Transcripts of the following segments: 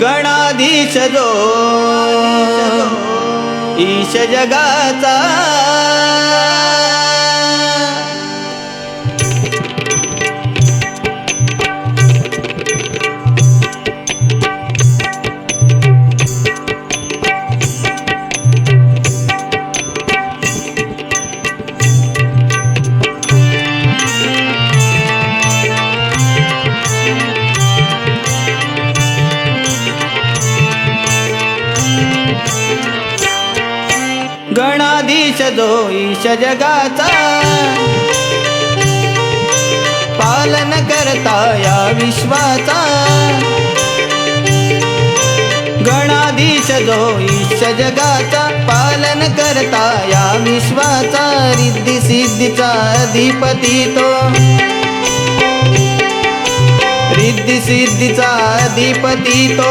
गणाधीश जो ईश जगाचा जो ईश जगाचा। पालन करता या विश्वाचा। गणाधीश जो ईश जगाचा। पालन करता या विश्वाचा। रिद्धी सिद्धीचा अधिपती तो। रिद्धी सिद्धीचा अधिपती तो.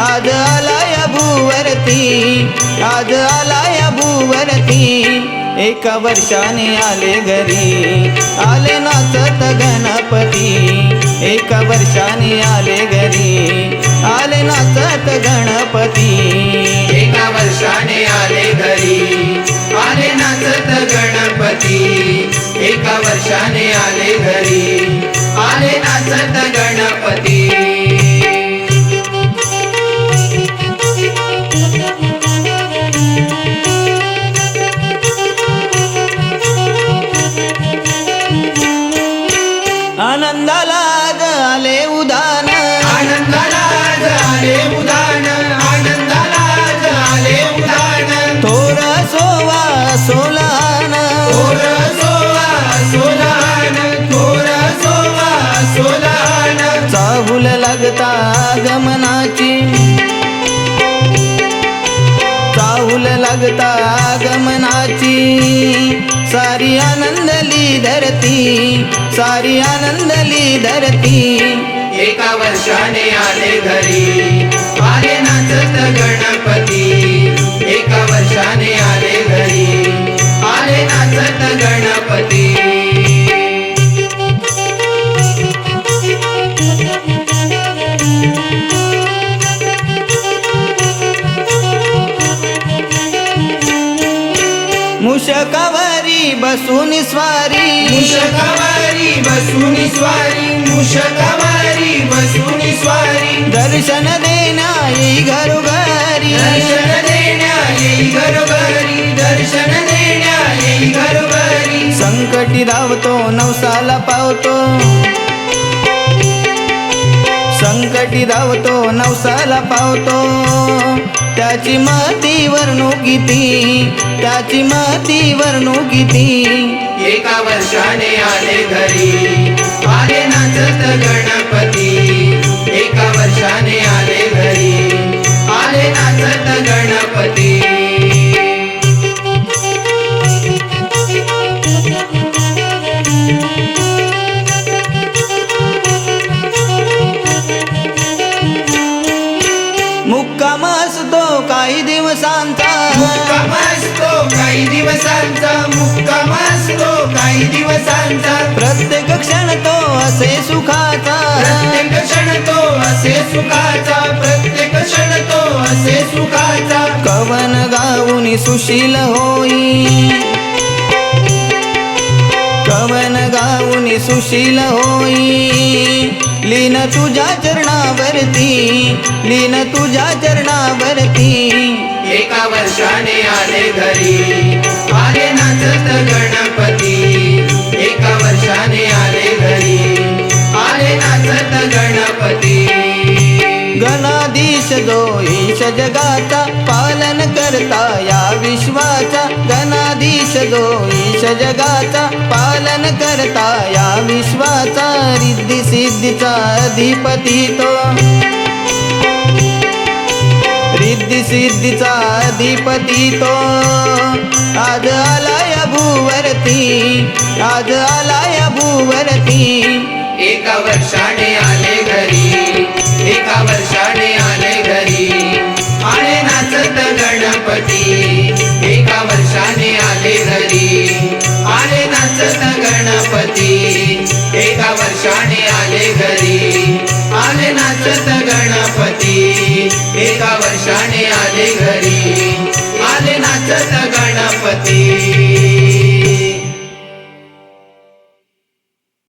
आज आलाय भूवरती आज आलाय भूवरती. एका वर्षाने आले घरी आले नाचत गणपती. एका वर्षाने आले घरी आले नाचत गणपती. एका वर्षाने आले घरी आले नाचत गणपती. एका वर्षाने आले घरी आगमनाची. गमनाची चाहुल लागता गमनाची सारी आनंदली धरती सारी आनंदली धरती एका वर्षाने आले घरी. मुशकावरी बसून स्वारी. मुशकावारी बसून स्वारी. मुशकावारी बसून स्वारी. दर्शन देना येई घरोघरी. दर्शन देण्या येई घरोघरी. दर्शन देण्या येई घरोघरी. संकटी धावतो नवसाला पावतो. संकटी धावतो नवसाला पावतो. त्याची माती वर्णू किती त्याची माती वर्णू किती एका वर्षाने आले घरी आले नाचत गणपती. काही दिवसांचा. मुक्काम असतो काही दिवसांचा. मुक्काम असतो काही दिवसांचा. प्रत्येक क्षण तो असे सुखाचा. प्रत्येक क्षण तो असे सुखाचा. प्रत्येक क्षण तो असे सुखाचा. कवन गाऊनी सुशील होई. कवन गाऊनी सुशील होई. लीन तुझ्या चरणावरती लीन तुझ्या चरणावरती. एका वर्षाने आले घरी. आले नाचत गणपती. एका वर्षाने आले घरी. आले नाचत गणपती. गणाधीश जो ईश जगाचा पालन करता या विश्वाचा. गणाधीश जो ईश जगाचा पालन करता या विश्वाचा. रिद्धी सिद्धीचा अधिपती तो. सिद्धी सिद्धीचा अधिपती तो. आज आलाय भूवरती आज आलाय भूवरती. एका वर्षाने आले घरी एका वर्षाने एका वर्षाने आले घरी. आले नाचत गणपती.